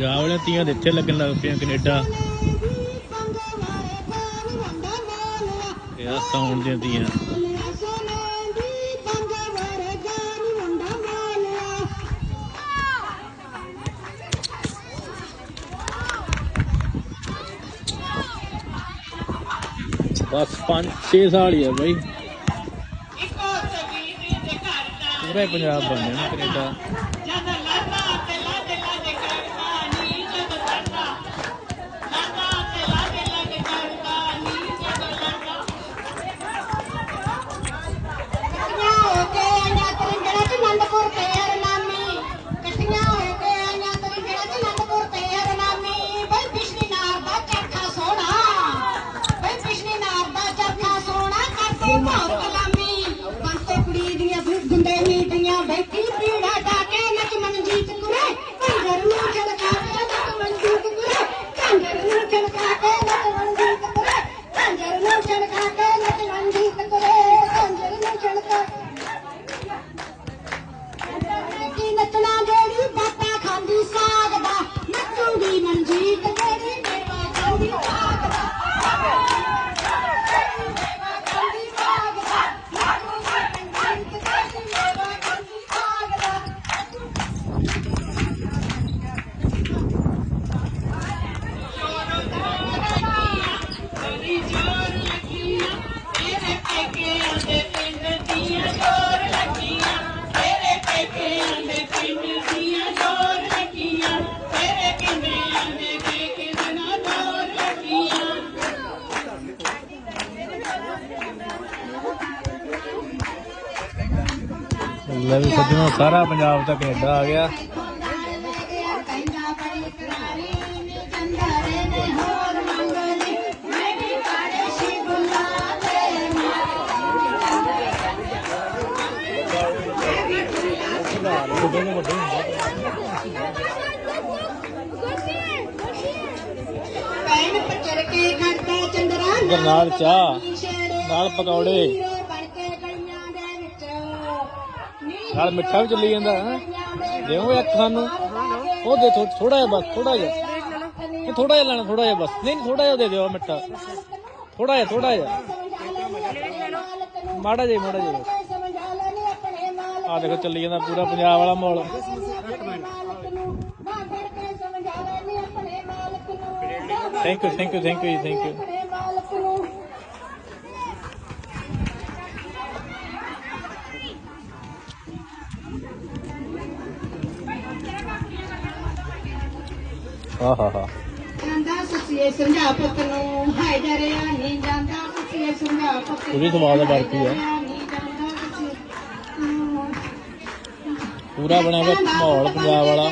ਪੰਜਾਬ ਵਾਲਿਆਂ ਤੀਆਂ ਦੇ ਇੱਥੇ ਲੱਗਣ ਲੱਗ ਪਈਆਂ ਕੈਨੇਡਾ। ਇਹ ਸਾਉਣ ਦੀਆਂ ਤੀਆਂ। ਬਸ 5 6 ਸਾਲ ਹੀ ਆ ਬਾਈ। ਪੂਰਾ ਹੀ ਪੰਜਾਬ ਬਣ ਜਾਣਾ ਕੈਨੇਡਾ। ਬੈਠੀ ਪੀੜਾ ਡਾਕੇ ਲੈ ਵੀ ਸੱਜਣੋ ਸਾਰਾ ਪੰਜਾਬ ਤਾਂ ਕੈਨੇਡਾ ਆ ਗਿਆ ਨਾਲ ਚਾਹ, ਨਾਲ ਪਕੌੜੇ। ਨਾਲ ਮਿੱਠਾ ਵੀ ਚੱਲੀ ਜਾਂਦਾ, ਹੈ? ਦੇਵੋ ਇੱਕ ਸਾਨੂੰ ਉਹ ਦੇ ਥੋੜਾ ਜਿਹਾ ਬਸ ਥੋੜਾ ਜਿਹਾ। ਇਹ ਥੋੜਾ ਜਿਹਾ ਲੈਣਾ ਥੋੜਾ ਜਿਹਾ ਬਸ। ਨਹੀਂ ਥੋੜਾ ਜਿਹਾ ਦੇ ਦਿਓ ਮਿੱਠਾ। ਥੋੜਾ ਜਿਹਾ ਥੋੜਾ ਜਿਹਾ। ਮਾੜਾ ਜਿਹਾ ਮਾੜਾ ਜਿਹਾ। ਬਸ। ਆ ਦੇਖੋ, ਚੱਲੀ ਜਾਂਦਾ ਪੂਰਾ ਪੰਜਾਬ ਵਾਲਾ ਮਾਹੌਲ। Thank you thank you thank you thank you ਹਾਂ ਹਾਂ ਹਾਂ ਜਾਂਦਾ ਸੁਸੀਏ ਸਮਝਾ ਪੁੱਤ ਨੂੰ ਹਾਏ ਡਰਿਆ ਨਹੀਂ ਜਾਂਦਾ ਸੁਸੀਏ ਸਮਝਾ ਪੁੱਤ ਨੂੰ ਉਹਦੀ ਸਵਾਦ ਦਾ ਨਹੀਂ ਜਾਂਦਾ ਸੁਸੀਏ ਪੂਰਾ ਬਣਿਆ ਹੋਇਆ ਮਾਹੌਲ ਪੰਜਾਬ ਵਾਲਾ।